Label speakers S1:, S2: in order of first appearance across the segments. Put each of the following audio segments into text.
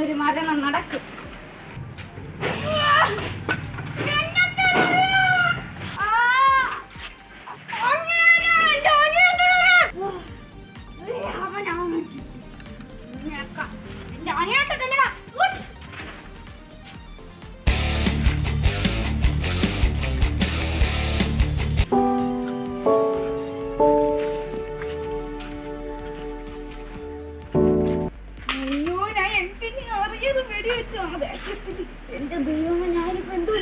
S1: ഇന്നൊരു മരണം നടക്കും. ദൈവമേ ഞാനിപ്പോ എന്തോ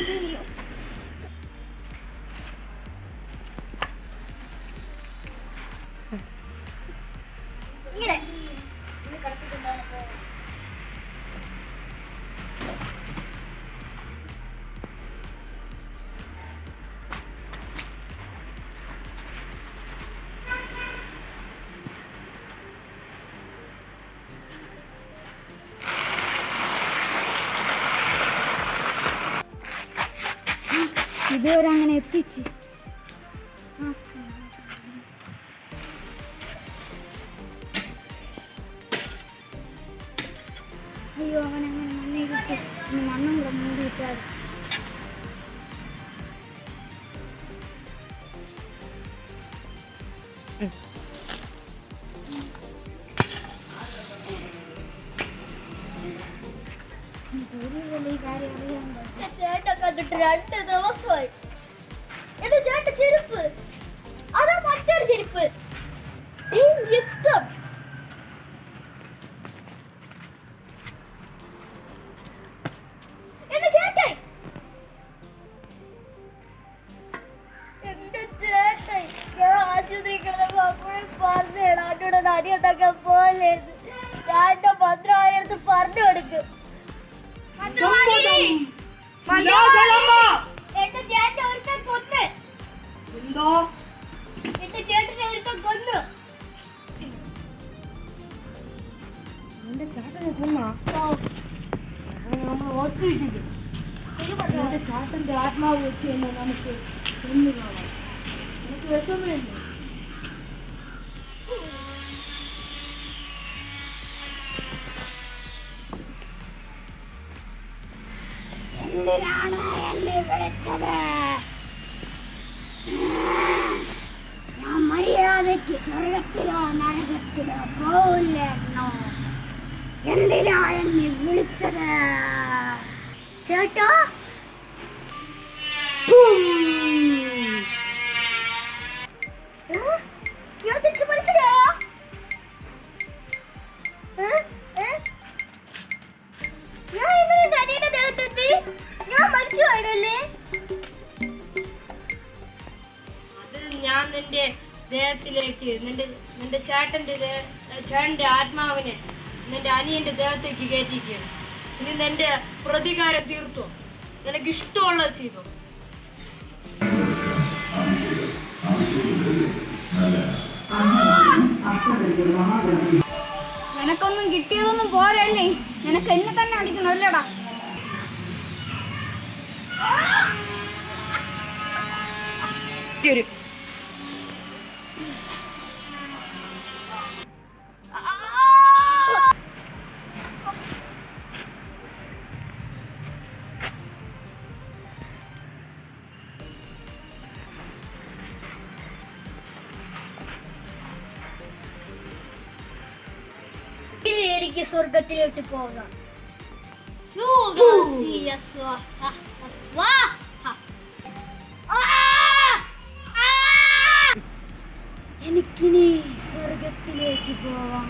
S1: ഇതുവരെ അങ്ങനെ എത്തിച്ച്. അയ്യോ അവൻ അങ്ങനെ മണ്ണേ കിട്ടി മണ്ണും കൂടെ മൂടിയിട്ടാൽ ഈ
S2: ചേട്ടൻ കണ്ടിട്ട് രണ്ട് ദിവസമായി എന്റെ ചേട്ടൻ ചെരുപ്പ് അതാ മറ്റൊരു ചെരുപ്പ് രക്തം പറഞ്ഞു അടി ഉണ്ടാക്കാൻ പോലെ ഞാൻ ഭദ്രമായടുത്ത് പറഞ്ഞു കൊടുക്കും
S3: ചേട്ടന്റെ ആത്മാവ് വെച്ച് തന്നെ നമുക്ക് കൊന്നു കാണാം നമുക്ക് വിഷമമില്ല
S1: എന്തിനാണ് എന്നെ വിളിച്ചത്? ഞാൻ മര്യാദയ്ക്ക് സ്വർഗത്തിലോ നരകത്തിലോ പോവില്ലായിരുന്നോ എന്തിനാ എന്നെ വിളിച്ചത്?
S2: ചേട്ടാ ഞാൻ മരിച്ചു പോയതല്ലേ
S3: ഞാൻ നിന്റെ ദേഹത്തിലേക്ക് നിന്റെ നിന്റെ ചേട്ടന്റെ ചേട്ടന്റെ ആത്മാവിനെ നിന്റെ അനിയന്റെ ദേഹത്തേക്ക് കയറ്റിയിരിക്കുകയാണ്. ഇനി നിന്റെ പ്രതികാരം തീർത്തു? നിനക്ക് ഇഷ്ടമുള്ളത് ചെയ്തു
S1: നിനക്കൊന്നും കിട്ടിയതൊന്നും പോരല്ലേ? നിനക്ക് എന്നെ തന്നെ അടിക്കണം അല്ലേടാ
S2: ഇനി എനിക്ക് സ്വർഗത്തിലോട്ട് പോകാം
S1: എനിക്കിനി സ്വർഗത്തിലേക്ക് പോവാം